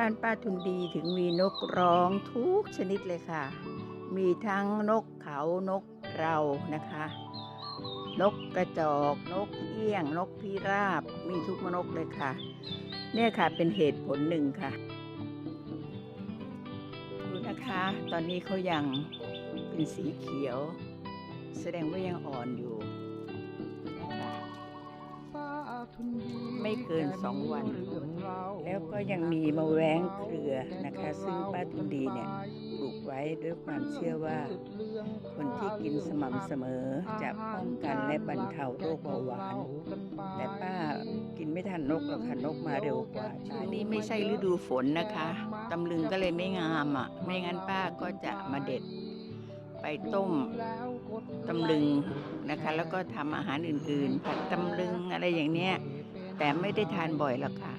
บ้านป้าทุนดีถึงมีนกร้องทุกชนิดเลยค่ะ มีทั้งนกเขานกเรานะคะ นกกระจอกนกเอี้ยง นกพิราบ มีทุกมนกเลยค่ะ เนี่ยค่ะเป็นเหตุผลหนึ่งค่ะดูนะคะ ตอนนี้เขายังเป็นสีเขียว แสดงว่ายังอ่อนอยู่ ไม่เกินสองวัน แล้วก็ยังมีมะแว้งเครือนะคะ ซึ่งป้าทุนดีเนี่ยปลูกไว้ด้วยความเชื่อว่า คนที่กินสม่ำเสมอจะป้องกันและบรรเทาโรคเบาหวาน แต่ป้ากินไม่ทันนกหรอกค่ะนกมาเร็วกว่าอันนี้ไม่ใช่ฤดูฝนนะคะตำลึงก็เลยไม่งามอะ ไม่งั้นป้าก็จะมาเด็ดไปต้มตำลึงนะคะ แล้วก็ทำอาหารอื่นๆ ผัดตำลึงอะไรอย่างเนี้ย แต่ไม่ได้ทานบ่อยหรอกค่ะ